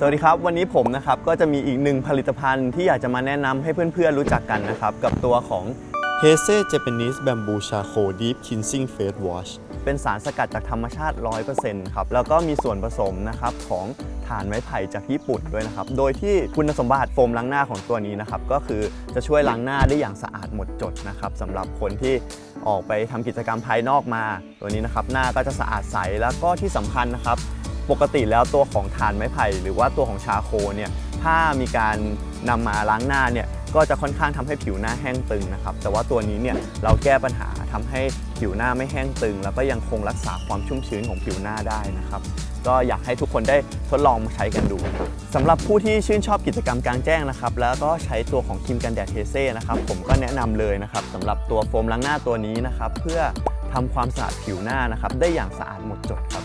สวัสดีครับ วันนี้ผมนะครับก็จะมีอีกหนึ่งผลิตภัณฑ์ที่อยากจะมาแนะนำให้เพื่อนๆรู้จักกันนะครับ กับตัวของเฮเซ่ Japanese Bamboo Charcoal Deep Cleansing Face Wash เป็นสารสกัดจากธรรมชาติ 100%ครับ แล้วก็มีส่วนผสมนะครับของถ่านไม้ไผ่จากญี่ปุ่นด้วยนะครับ โดยที่คุณสมบัติโฟมล้างหน้าของตัวนี้นะครับ ก็คือจะช่วยล้างหน้าได้อย่างสะอาดหมดจดนะครับสำหรับคนที่ออกไปทำกิจกรรมภายนอกมา ตัวนี้นะครับหน้าก็จะสะอาดใสแล้วก็ที่สำคัญนะครับ ปกติแล้วตัวของถ่านไม้ไผ่หรือว่าตัวของชาโคเนี่ยถ้ามีการนำมาล้างหน้าเนี่ยก็จะค่อนข้างทำให้ผิวหน้าแห้งตึงนะครับแต่ว่าตัวนี้เนี่ยเราแก้ปัญหาทำให้ผิวหน้าไม่แห้งตึง แล้วก็ยังคงรักษาความชุ่มชื้นของผิวหน้าได้นะครับก็อยากให้ทุกคนได้ทดลองมาใช้กันดูสำหรับผู้ที่ชื่นชอบกิจกรรมกลางแจ้งนะครับ แล้วก็ใช้ตัวของครีมกันแดดเทเซ่นะครับ ผมก็แนะนำเลยนะครับสำหรับตัวโฟมล้างหน้าตัวนี้นะครับ เพื่อทำความสะอาดผิวหน้านะครับ ได้อย่างสะอาดหมดจดครับ